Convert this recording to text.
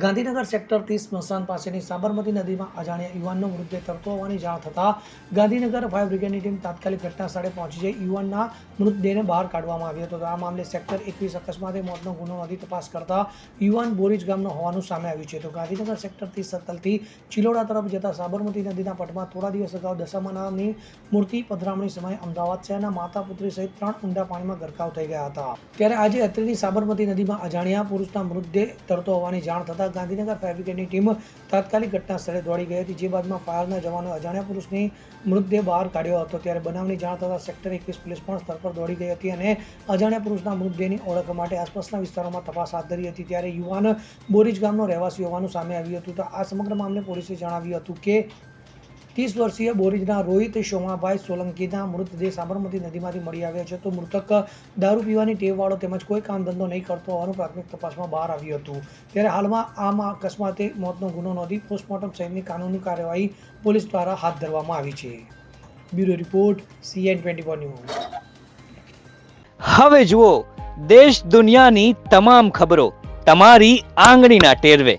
Gandhinagar sector ત્રીસ સ્મશાન પાસેની સાબરમતી નદીમાં અજાણ્યા યુવાનનો મૃતદેહ તરતો હોવાની જાણ થતાં ગાંધીનગર ફાયર બ્રિગેડની ટીમ તાત્કાલિક ઘટના સ્થળે પહોંચી જઈ યુવાનના મૃતદેહને બહાર કાઢવામાં આવ્યો હતો. આ મામલે સેક્ટર એકવીસ અકસ્માતે મોતનો ગુનો નોંધી તપાસ કરતા યુવાન બોરીજ ગામનો હોવાનું સામે આવ્યું છે. તો ગાંધીનગર સેક્ટર ત્રીસ સતલથી ચિલોડા તરફ જતા સાબરમતી નદીના પટમાં થોડા દિવસ અગાઉ દશામાનાની મૂર્તિ પધરામણી સમયે અમદાવાદ શહેરના માતા પુત્રી સહિત ત્રણ ઊંડા પાણીમાં ગરકાવ થઈ ગયા હતા. ત્યારે આજે અત્રેની સાબરમતી નદીમાં અજાણ્યા પુરુષના મૃતદેહ તરતો હોવાની જાણ થતાં ગાંધીનગર ફાયર બ્રિગેડની ટીમ તાત્કાલિક ઘટના સ્થળે દોડી ગઈ હતી. જે બાદમાં ફાયરના જવાનો અજાણ્યા પુરુષની મૃતદેહ બહાર કાઢ્યો હતો. ત્યારે બનાવની જાણ થતાં સેક્ટર એકવીસ પોલીસ પણ સ્થળ પર દોડી ગઈ હતી અને અજાણ્યા પુરુષના મૃતદેહની ઓળખ માટે આસપાસના વિસ્તારોમાં તપાસ હાથ ધરી હતી. ત્યારે યુવાન બોરીજ ગામનો રહેવાસી હોવાનું સામે આવ્યું હતું. તો આ સમગ્ર મામલે પોલીસે જણાવ્યું હતું કે ત્રીસ વર્ષીય બોરીજના રોહિત શોમાભાઈ સોલંકીના મૃતદેહ સાબરમતી નદીમાંથી મળી આવ્યો છે. તો મૃતક દારૂ પીવાની ટેવવાળો તેમજ કોઈ કામ ધંધો નહીં કરતો હોવાનું પ્રાથમિક તપાસમાં બહાર આવ્યું હતું. ત્યારે હાલમાં આમાં અકસ્માતે મોતનો ગુનો નોંધી પોસ્ટમોર્ટમ સહિતની કાનૂની કાર્યવાહી પોલીસ દ્વારા હાથ ધરવામાં આવી છે. Bureau report, CN twenty four news. હવે જુઓ, દેશ દુનિયાની તમામ ખબરો તમારી આંગળીના ટેરવે.